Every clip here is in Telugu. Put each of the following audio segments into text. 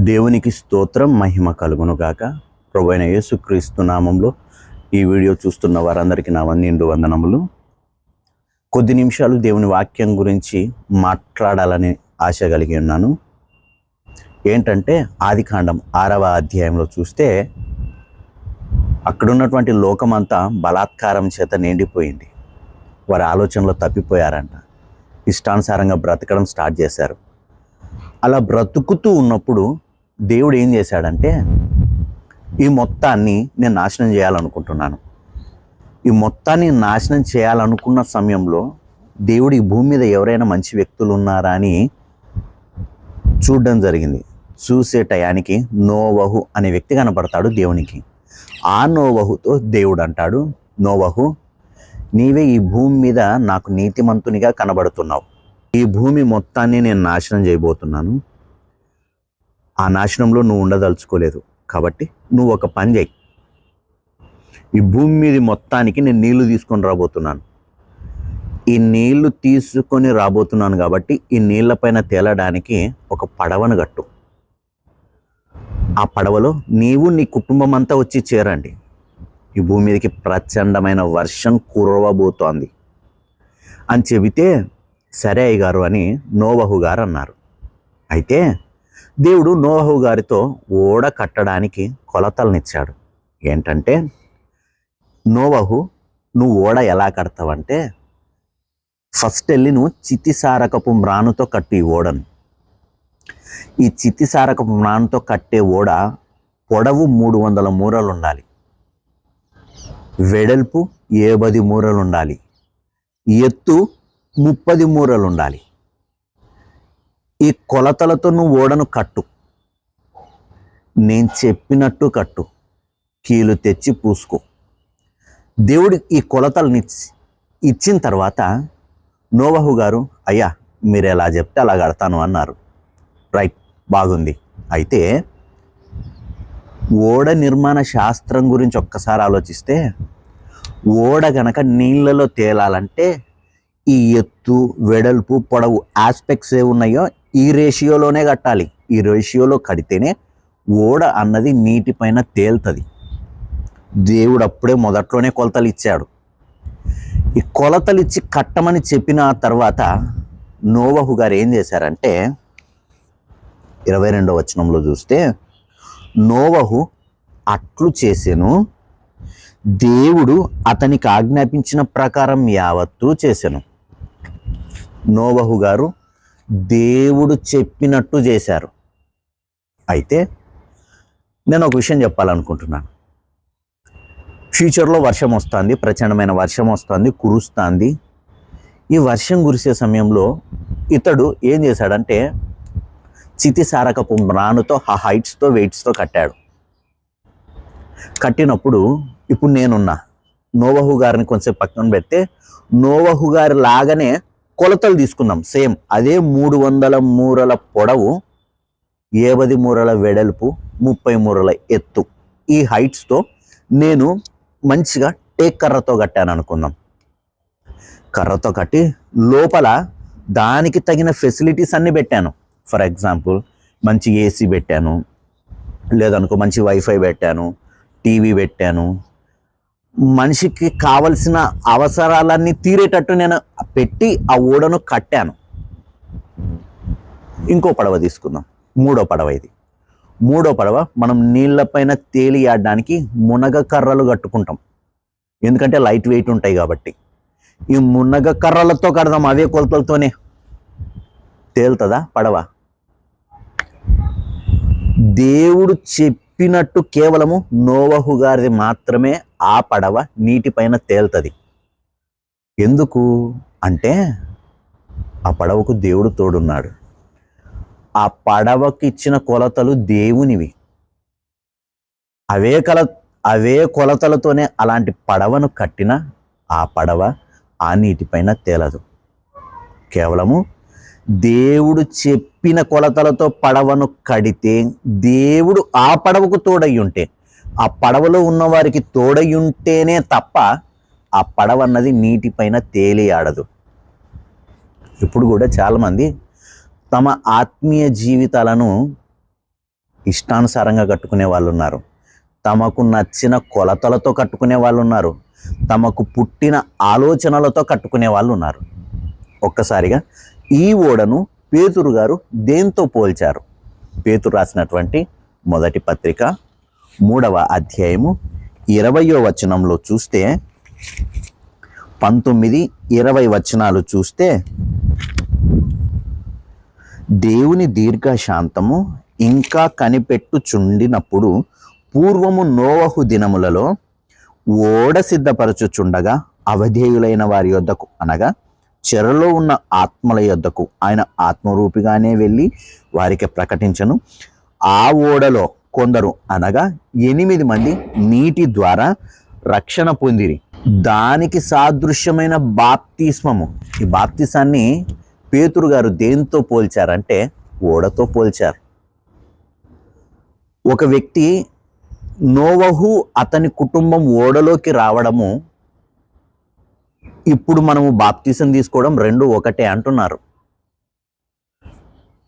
దేవునికి స్తోత్రం మహిమ కలుగును గాక ప్రభు అయిన యేసుక్రీస్తు నామంలో ఈ వీడియో చూస్తున్న వారందరికీ నా నిండు వందనములు. కొద్ది నిమిషాలు దేవుని వాక్యం గురించి మాట్లాడాలని ఆశ కలిగి ఉన్నాను. ఏంటంటే ఆదికాండం ఆరవ అధ్యాయంలో చూస్తే అక్కడున్నటువంటి లోకమంతా బలాత్కారం చేత నిండిపోయింది. వారి ఆలోచనలో తప్పిపోయారంట. ఇష్టానుసారంగా బ్రతకడం స్టార్ట్ చేశారు. అలా బ్రతుకుతూ ఉన్నప్పుడు దేవుడు ఏం చేశాడంటే ఈ మొత్తాన్ని నేను నాశనం చేయాలనుకుంటున్నాను. ఈ మొత్తాన్ని నాశనం చేయాలనుకున్న సమయంలో దేవుడు ఈ భూమి మీద ఎవరైనా మంచి వ్యక్తులు ఉన్నారా అని చూడడం జరిగింది. చూసే టయానికి నోవహు అనే వ్యక్తి కనపడతాడు దేవునికి. ఆ నోవహుతో దేవుడు అంటాడు నోవహు నీవే ఈ భూమి మీద నాకు నీతిమంతునిగా కనబడుతున్నావు. ఈ భూమి మొత్తాన్ని నేను నాశనం చేయబోతున్నాను. ఆ నాశనంలో నువ్వు ఉండదలుచుకోలేదు. కాబట్టి నువ్వు ఒక పని చేయి. ఈ భూమి మీద మొత్తానికి నేను నీళ్ళు తీసుకొని రాబోతున్నాను. ఈ నీళ్ళు తీసుకొని రాబోతున్నాను కాబట్టి ఈ నీళ్ళపైన తేలడానికి ఒక పడవను కట్టు. ఆ పడవలో నీవు నీ కుటుంబం అంతా వచ్చి చేరండి. ఈ భూమి మీదకి ప్రచండమైన వర్షం కురవబోతోంది. అని చెబితే సరే అయ్యగారు అని నోవహు గారు అన్నారు. అయితే దేవుడు నోహు గారితో ఓడ కట్టడానికి కొలతలనిచ్చాడు. ఏంటంటే నోవహు నువ్వు ఓడ ఎలా కడతావంటే ఫస్ట్ వెళ్ళి నువ్వు చితిసారకపు మ్రానుతో కట్టు ఈ ఓడను. ఈ చితిసారకపు మ్రానుతో కట్టే ఓడ పొడవు మూడు వందల మూరలు ఉండాలి వెడల్పు ఏబది మూరలు ఉండాలి ఎత్తు ముప్పది మూరలు ఉండాలి ఈ కొలతలతో నువ్వు ఓడను కట్టు. నేను చెప్పినట్టు కట్టు. కీలు తెచ్చి పూసుకో. దేవుడు ఈ కొలతలని ఇచ్చిన తర్వాత నోవహు గారు అయ్యా మీరు ఎలా చెప్తే అలా కడతాను అన్నారు. రైట్ బాగుంది. అయితే ఓడ నిర్మాణ శాస్త్రం గురించి ఒక్కసారి ఆలోచిస్తే ఓడ గనక నీళ్ళలో తేలాలంటే ఈ ఎత్తు వెడల్పు పొడవు ఆస్పెక్ట్స్ ఏ ఉన్నాయో ఈ రేషియోలోనే కట్టాలి. ఈ రేషియోలో కడితేనే ఓడ అన్నది నీటిపైన తేలుతుంది. దేవుడు అప్పుడే మొదట్లోనే కొలతలు ఇచ్చాడు. ఈ కొలతలు ఇచ్చి కట్టమని చెప్పిన తర్వాత నోవహు గారు ఏం చేశారంటే ఇరవై రెండవ వచనంలో చూస్తే నోవహు అట్లు చేసెను దేవుడు అతనికి ఆజ్ఞాపించిన ప్రకారం యావత్తూ చేశాను నోవహు గారు దేవుడు చెప్పినట్టు చేశారు. అయితే నేను ఒక విషయం చెప్పాలనుకుంటున్నాను. ఫ్యూచర్లో వర్షం వస్తుంది ప్రచండమైన వర్షం వస్తుంది కురుస్తుంది. ఈ వర్షం కురిసే సమయంలో ఇతడు ఏం చేశాడంటే చితిసారకపు మ్రానుతో ఆ హైట్స్తో వెయిట్స్తో కట్టాడు. కట్టినప్పుడు ఇప్పుడు నేనున్నా. నోవహు గారిని కొంచెం పక్కన పెడితే నోవహు గారి లాగానే కొలతలు తీసుకుందాం సేమ్ అదే మూడు వందల మూరల పొడవు ఏవది మూరల వెడల్పు ముప్పై మూరల ఎత్తు. ఈ హైట్స్తో నేను మంచిగా టేక్ కర్రతో కట్టాను అనుకుందాం కర్రతో కట్టి లోపల దానికి తగిన ఫెసిలిటీస్ అన్నీ పెట్టాను. ఫర్ ఎగ్జాంపుల్ మంచి ఏసీ పెట్టాను. లేదనుకో మంచి వైఫై పెట్టాను. టీవీ పెట్టాను. మనిషికి కావలసిన అవసరాలన్నీ తీరేటట్టు నేను పెట్టి ఆ ఓడను కట్టాను. ఇంకో పడవ తీసుకుందాం. మూడో పడవ ఇది. మూడో పడవ మనం నీళ్ళపైన తేలియాడడానికి మునగ కర్రలు కట్టుకుంటాం. ఎందుకంటే లైట్ వెయిట్ ఉంటాయి కాబట్టి. ఈ మునగ కర్రలతో కడదాం అవే కొలతలతోనే. తేలుతుందా పడవ? దేవుడు చెప్పినట్టు కేవలము నోవహు గారిది మాత్రమే ఆ పడవ నీటిపైన తేలుతుంది. ఎందుకు? అంటే ఆ పడవకు దేవుడు తోడున్నాడు. ఆ పడవకి ఇచ్చిన కొలతలు దేవునివి. అవే కల అవే కొలతలతోనే అలాంటి పడవను కట్టిన ఆ పడవ ఆ నీటిపైన తేలదు. కేవలము దేవుడు చెప్పిన కొలతలతో పడవను కడితే దేవుడు ఆ పడవకు తోడయ్యుంటే ఉంటే ఆ పడవలో ఉన్నవారికి తోడయుంటేనే తప్ప ఆ పడవ అన్నది నీటిపైన తేలి ఆడదు. ఇప్పుడు కూడా చాలామంది తమ ఆత్మీయ జీవితాలను ఇష్టానుసారంగా కట్టుకునే వాళ్ళు ఉన్నారు తమకు నచ్చిన కొలతలతో కట్టుకునే వాళ్ళు ఉన్నారు తమకు పుట్టిన ఆలోచనలతో కట్టుకునే వాళ్ళు ఉన్నారు ఒక్కసారిగా ఈ ఓడను పేతురు గారు దేంతో పోల్చారు? పేతురు రాసినటువంటి మొదటి పత్రిక మూడవ అధ్యాయము ఇరవయో వచనంలో చూస్తే పంతొమ్మిది ఇరవై వచనాలు చూస్తే దేవుని దీర్ఘశాంతము ఇంకా కనిపెట్టుచుండినప్పుడు పూర్వము నోవహు దినములలో ఓడ సిద్ధపరచుచుండగా అవధేయులైన వారి యొద్దకు అనగా చెరలో ఉన్న ఆత్మల యొద్దకు ఆయన ఆత్మరూపిగానే వెళ్ళి వారికి ప్రకటించను. ఆ ఓడలో కొందరు అనగా ఎనిమిది మంది నీటి ద్వారా రక్షణ పొందిరి. దానికి సాదృశ్యమైన బాప్తిస్మము. ఈ బాప్తిసాన్ని పేతురు గారు దేంతో పోల్చారంటే ఓడతో పోల్చారు. ఒక వ్యక్తి నోవహు అతని కుటుంబం ఓడలోకి రావడము ఇప్పుడు మనము బాప్తీసం తీసుకోవడం రెండు ఒకటే అంటున్నారు.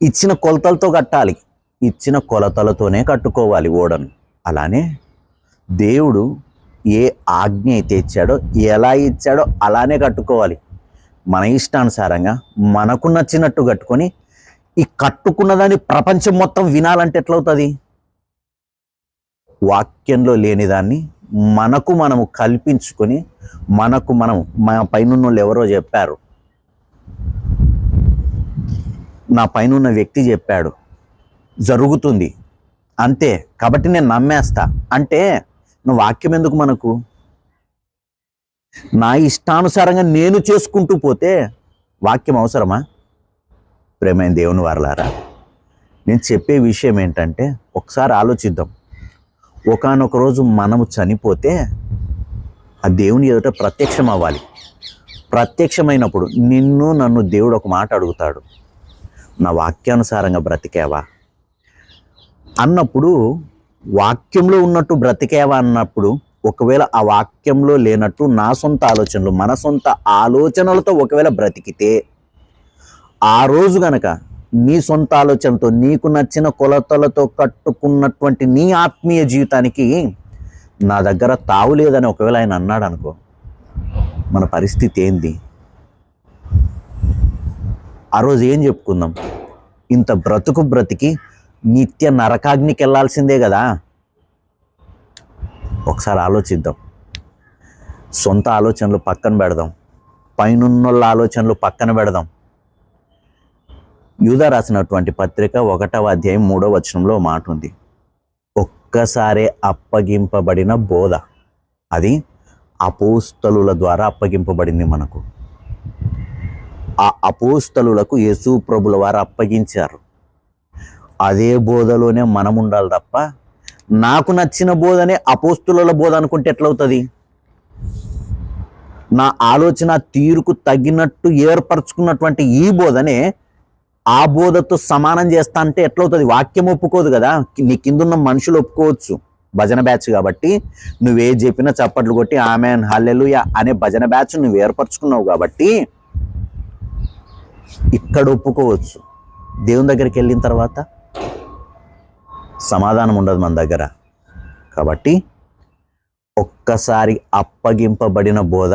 ఇచ్చిన కొలతలతో కట్టాలి. ఇచ్చిన కొలతలతోనే కట్టుకోవాలి ఓడను. అలానే దేవుడు ఏ ఆజ్ఞ అయితే ఇచ్చాడో ఎలా ఇచ్చాడో అలానే కట్టుకోవాలి. మన ఇష్టానుసారంగా మనకు నచ్చినట్టు కట్టుకొని ఈ కట్టుకున్నదాన్ని ప్రపంచం మొత్తం వినాలంటే ఎట్లవుతుంది? వాక్యంలో లేనిదాన్ని మనకు మనము కల్పించుకొని మనకు మనం మన పైన వాళ్ళు ఎవరో చెప్పారు. నా పైన వ్యక్తి చెప్పాడు జరుగుతుంది. అంతే. కాబట్టి నేను నమ్మేస్తా. అంటే నువ్వు వాక్యం ఎందుకు మనకు? నా ఇష్టానుసారంగా నేను చేసుకుంటూ పోతే వాక్యం అవసరమా? ప్రేమైన దేవుని వారలారా నేను చెప్పే విషయం ఏంటంటే ఒకసారి ఆలోచిద్దాం. ఒకానొక రోజు మనము చనిపోతే ఆ దేవుని ఎదుట ప్రత్యక్షం అవ్వాలి. ప్రత్యక్షమైనప్పుడు నిన్ను నన్ను దేవుడు ఒక మాట అడుగుతాడు. నా వాక్యానుసారంగా బ్రతికేవా? అన్నప్పుడు వాక్యంలో ఉన్నట్టు బ్రతికేవా అన్నప్పుడు ఒకవేళ ఆ వాక్యంలో లేనట్టు నా సొంత ఆలోచనలు మన సొంత ఆలోచనలతో ఒకవేళ బ్రతికితే ఆ రోజు గనక నీ సొంత ఆలోచనతో నీకు నచ్చిన కొలతలతో కట్టుకున్నటువంటి నీ ఆత్మీయ జీవితానికి నా దగ్గర తావు లేదని ఒకవేళ ఆయన అన్నాడు అనుకో మన పరిస్థితి ఏంది? ఆ రోజు ఏం చెప్పుకుందాం? ఇంత బ్రతుకు బ్రతికి నిత్య నరకాగ్నికి వెళ్ళాల్సిందే కదా? ఒకసారి ఆలోచిద్దాం. సొంత ఆలోచనలు పక్కన పెడదాం. పైనున్నోళ్ళ ఆలోచనలు పక్కన పెడదాం. యూధ రాసినటువంటి పత్రిక ఒకటవ అధ్యాయం మూడవ వచనంలో మాట ఉంది. ఒక్కసారే అప్పగింపబడిన బోధ. అది అపోస్తలుల ద్వారా అప్పగింపబడింది మనకు. ఆ అపోస్తలులకు యేసు ప్రభుల వారు అప్పగించారు. అదే బోధలోనే మనం ఉండాలి తప్ప నాకు నచ్చిన బోధనే అపోస్తుల బోధ అనుకుంటే ఎట్లవుతుంది? నా ఆలోచన తీరుకు తగినట్టు ఏర్పరచుకున్నటువంటి ఈ బోధనే ఆ బోధతో సమానం చేస్తా అంటే ఎట్లవుతుంది? వాక్యం ఒప్పుకోదు కదా? నీ కిందున్న మనుషులు ఒప్పుకోవచ్చు. భజన బ్యాచ్ కాబట్టి నువ్వే చెప్పినా చప్పట్లు కొట్టి ఆమె హల్లెలూయా అనే భజన బ్యాచ్ నువ్వు ఏర్పరచుకున్నావు కాబట్టి ఇక్కడ ఒప్పుకోవచ్చు. దేవుని దగ్గరికి వెళ్ళిన తర్వాత సమాధానం ఉండదు మన దగ్గర. కాబట్టి ఒక్కసారి అప్పగింపబడిన బోధ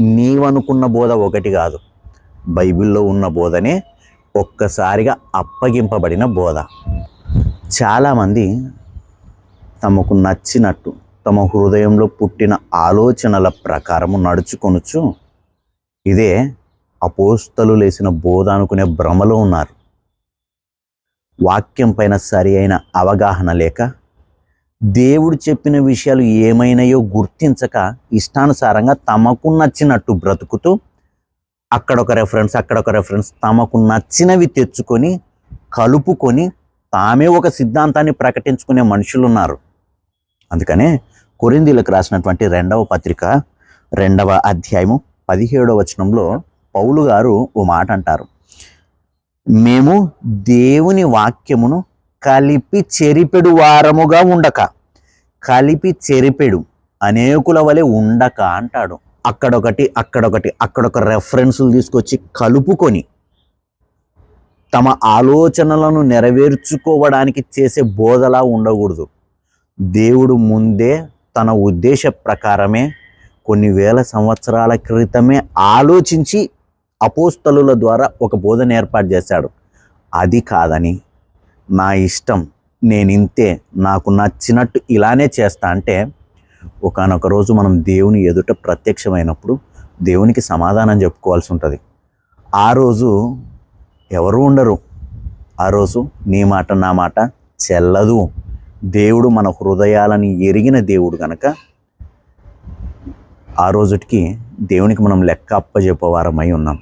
నీవనుకున్న బోధ ఒకటి కాదు. బైబిల్లో ఉన్న బోధనే ఒక్కసారిగా అప్పగింపబడిన బోధ. చాలామంది తమకు నచ్చినట్టు తమ హృదయంలో పుట్టిన ఆలోచనల ప్రకారము నడుచుకొనుచు ఇదే అపోస్తలు లేసిన బోధ అనుకునే భ్రమలో ఉన్నారు. వాక్యం పైన సరి అయిన అవగాహన లేక దేవుడు చెప్పిన విషయాలు ఏమైనాయో గుర్తించక ఇష్టానుసారంగా తమకు నచ్చినట్టు బ్రతుకుతూ అక్కడొక రెఫరెన్స్ అక్కడొక రెఫరెన్స్ తమకు నచ్చినవి తెచ్చుకొని కలుపుకొని తామే ఒక సిద్ధాంతాన్ని ప్రకటించుకునే మనుషులు ఉన్నారు అందుకనే కొరిందీలకు రాసినటువంటి రెండవ పత్రిక రెండవ అధ్యాయము పదిహేడవ వచనంలో పౌలు గారు ఓ మాట అంటారు. మేము దేవుని వాక్యమును కలిపి చెరిపెడు వారముగా ఉండక. కలిపి చెరిపెడు. అనేకుల వలె ఉండక అంటాడు. అక్కడొకటి అక్కడొకటి అక్కడొక రెఫరెన్సులు తీసుకొచ్చి కలుపుకొని తమ ఆలోచనలను నెరవేర్చుకోవడానికి చేసే బోధలా ఉండకూడదు. దేవుడు ముందే తన ఉద్దేశ ప్రకారమే కొన్ని వేల సంవత్సరాల క్రితమే ఆలోచించి అపోస్తలుల ద్వారా ఒక బోధన ఏర్పాటు చేశాడు. అది కాదని నా ఇష్టం నేను ఇంతే నాకు నచ్చినట్టు ఇలానే చేస్తా అంటే ఒకనొక రోజు మనం దేవుని ఎదుట ప్రత్యక్షమైనప్పుడు దేవునికి సమాధానం చెప్పుకోవాల్సి ఉంటుంది. ఆ రోజు ఎవరు ఉండరు. ఆ రోజు నీ మాట నా మాట చెల్లదు. దేవుడు మన హృదయాలని ఎరిగిన దేవుడు కనుక ఆ రోజుటికి దేవునికి మనం లెక్క అప్పచెప్పవారమై ఉన్నాం.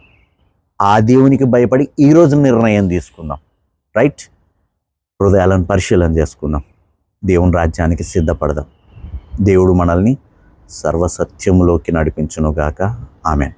ఆ దేవునికి భయపడి ఈరోజు నిర్ణయం తీసుకుందాం. రైట్ హృదయాలను పరిశీలన చేసుకుందాం. దేవుని రాజ్యానికి సిద్ధపడదాం. దేవుడు మనల్ని సర్వసత్యములోకి నడిపించునుగాక. ఆమె